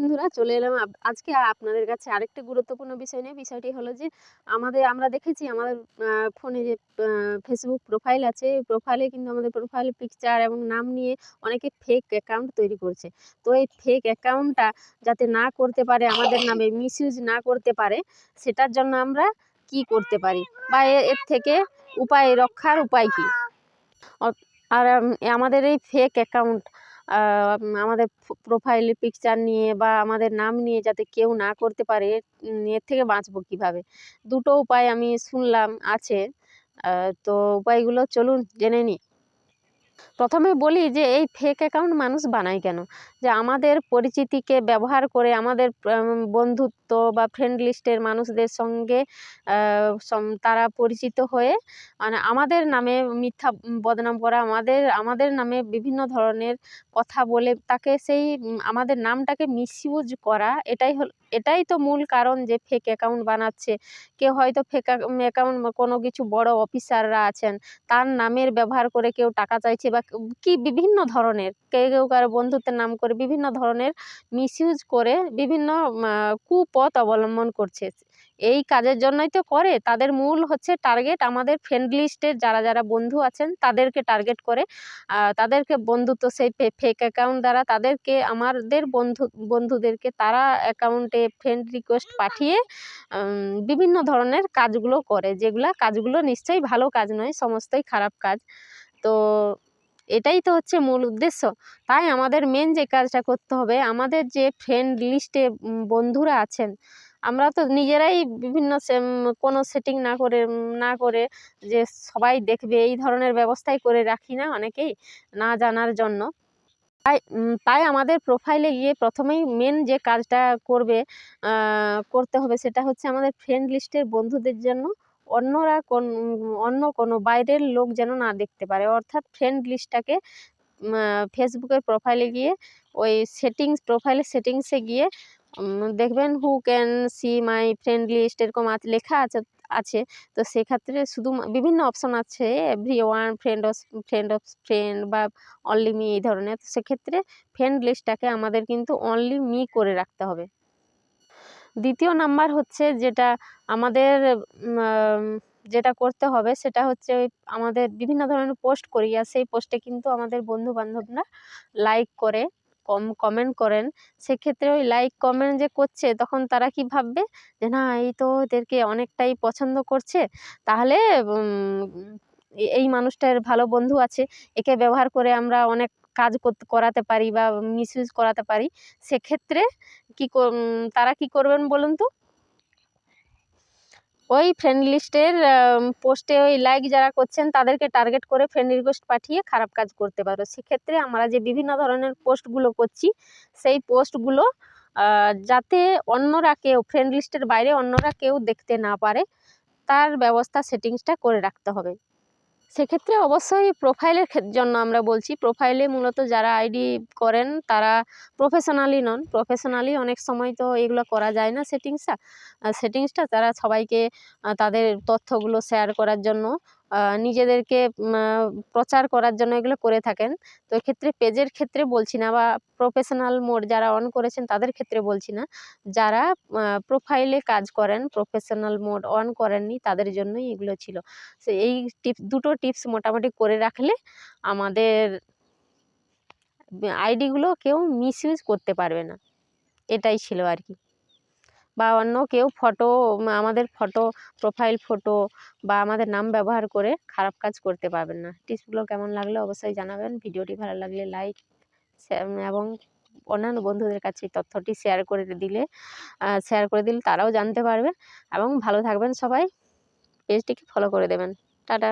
বন্ধুরা, চলে এলাম আজকে আপনাদের কাছে আরেকটি গুরুত্বপূর্ণ বিষয় নিয়ে। বিষয়টি হলো যে, আমাদের, আমরা দেখেছি আমাদের ফোনে যে ফেসবুক প্রোফাইল আছে প্রোফাইলে কিন্তু আমাদের প্রোফাইল পিকচার এবং নাম নিয়ে অনেকে ফেক অ্যাকাউন্ট তৈরি করছে। তো এই ফেক অ্যাকাউন্টটা যাতে না করতে পারে, আমাদের নামে মিসইউজ না করতে পারে, সেটার জন্য আমরা কি করতে পারি? বা এর থেকে উপায় রক্ষার উপায় কি? আর আমাদের এই ফেক অ্যাকাউন্ট আমাদের প্রোফাইলে পিকচার নিয়ে বা আমাদের নাম নিয়ে যাতে কেউ না করতে পারে এর থেকে বাঁচবো কীভাবে? দুটো উপায় আমি শুনলাম আছে। তো উপায়গুলো চলুন জেনে নিই। প্রথমে বলি যে, এই ফেক অ্যাকাউন্ট মানুষ বানায় কেন? যে, আমাদের পরিচিতিকে ব্যবহার করে আমাদের বন্ধুত্ব বা ফ্রেন্ড লিস্টের মানুষদের সঙ্গে তারা পরিচিত হয়ে মানে আমাদের নামে মিথ্যা বদনাম করা, আমাদের আমাদের নামে বিভিন্ন ধরনের কথা বলে, তাকে সেই আমাদের নামটাকে মিসইউজ করা, এটাই হল, এটাই তো মূল কারণ যে ফেক অ্যাকাউন্ট বানাচ্ছে। কেউ হয়তো ফেক অ্যাকাউন্ট কোনো কিছু বড় অফিসাররা আছেন, তার নামের ব্যবহার করে কেউ টাকা চাইছে বা কি বিভিন্ন ধরনের? কেউ কেউ কারও বন্ধুত্বের নাম করে বিভিন্ন ধরনের মিসইউজ করে বিভিন্ন কুপথ অবলম্বন করছে। এই কাজের জন্যই তো করে। তাদের মূল হচ্ছে টার্গেট আমাদের ফ্রেন্ড লিস্টের যারা যারা বন্ধু আছেন, তাদেরকে টার্গেট করে। তাদেরকে বন্ধুত্ব সেই ফেক অ্যাকাউন্ট দ্বারা তাদেরকে, আমাদের বন্ধু, বন্ধুদেরকে তারা অ্যাকাউন্টে ফ্রেন্ড রিকোয়েস্ট পাঠিয়ে বিভিন্ন ধরনের কাজগুলো করে। যেগুলা কাজগুলো নিশ্চয়ই ভালো কাজ নয়, সমস্তই খারাপ কাজ। তো এটাই তো হচ্ছে মূল উদ্দেশ্য। তাই আমাদের মেন যে কাজটা করতে হবে, আমাদের যে ফ্রেন্ড লিস্টে বন্ধুরা আছেন, আমরা তো নিজেরাই বিভিন্ন কোনো সেটিং না করে না করে যে সবাই দেখবে, এই ধরনের ব্যবস্থাই করে রাখি না অনেকেই, না জানার জন্য। তাই তাই আমাদের প্রোফাইলে গিয়ে প্রথমেই মেন যে কাজটা করবে করতে হবে সেটা হচ্ছে আমাদের ফ্রেন্ড লিস্টের বন্ধুদের জন্য অন্যরা কোন, অন্য কোনো বাইরের লোক যেন না দেখতে পারে। অর্থাৎ ফ্রেন্ড লিস্টটাকে ফেসবুকের প্রোফাইলে গিয়ে, ওই সেটিংস প্রোফাইলের সেটিংসে গিয়ে দেখবেন who can see my friend list এরকম লেখা আছে আছে। তো সেক্ষেত্রে শুধু বিভিন্ন অপশান আছে। Everyone friend of friend of friend বা অনলি মি এই ধরনের। সেক্ষেত্রে ফ্রেন্ড লিস্টটাকে আমাদের কিন্তু অনলি মি করে রাখতে হবে। দ্বিতীয় নাম্বার হচ্ছে যেটা আমাদের যেটা করতে হবে সেটা হচ্ছে আমাদের বিভিন্ন ধরনের পোস্ট করি আর সেই পোস্টে কিন্তু আমাদের বন্ধু বান্ধবরা লাইক করে, কম কমেন্ট করেন। সেক্ষেত্রে ওই লাইক কমেন্ট যে করছে তখন তারা কি ভাববে? যে না, এই তো এদেরকে অনেকটাই পছন্দ করছে। তাহলে এই মানুষটার ভালো বন্ধু আছে, একে ব্যবহার করে আমরা অনেক কাজ করাতে পারি বা মিসইউজ করাতে পারি। সেক্ষেত্রে কি তারা কি করবেন বলুন তো? ওই ফ্রেন্ড লিস্টের পোস্টে ওই লাইক যারা করছেন তাদেরকে টার্গেট করে ফ্রেন্ড রিকোয়েস্ট পাঠিয়ে খারাপ কাজ করতে পারো। সেক্ষেত্রে আমরা যে বিভিন্ন ধরনের পোস্টগুলো করছি, সেই পোস্টগুলো যাতে অন্যরা কেউ ফ্রেন্ড লিস্টের বাইরে অন্যরা কেউ দেখতে না পারে, তার ব্যবস্থা সেটিংসটা করে রাখতে হবে। সেক্ষেত্রে অবশ্যই প্রোফাইলের জন্য আমরা বলছি প্রোফাইলে মূলত যারা আইডি করেন, তারা প্রফেশনালি নন। প্রফেশনালি অনেক সময় তো এগুলো করা যায় না সেটিংসটা সেটিংসটা তারা সবাইকে তাদের তথ্যগুলো শেয়ার করার জন্য। নিজেদেরকে প্রচার করার জন্য এগুলো করে থাকেন। তো এক্ষেত্রে পেজের ক্ষেত্রে বলছি না বা প্রফেশনাল মোড যারা অন করেছেন তাদের ক্ষেত্রে বলছি না। যারা প্রোফাইলে কাজ করেন প্রফেশনাল মোড অন করেননি তাদের জন্যই এগুলো ছিল। সে এই টিপস দুটো টিপস মোটামুটি করে রাখলে আমাদের আইডিগুলো কেউ মিসইউজ করতে পারবে না। এটাই ছিল আর কি। বা অন্য কেউ ফটো আমাদের ফটো প্রোফাইল ফটো বা আমাদের নাম ব্যবহার করে খারাপ কাজ করতে পারবেন না। টিপসগুলো কেমন লাগল অবশ্যই জানাবেন। ভিডিওটি ভালো লাগলে লাইক এবং অন্যান্য বন্ধুদের কাছে তথ্যটি শেয়ার করে দিলে শেয়ার করে দিলে তারাও জানতে পারবে এবং ভালো থাকবেন সবাই। পেজটিকে ফলো করে দেবেন। টাটা।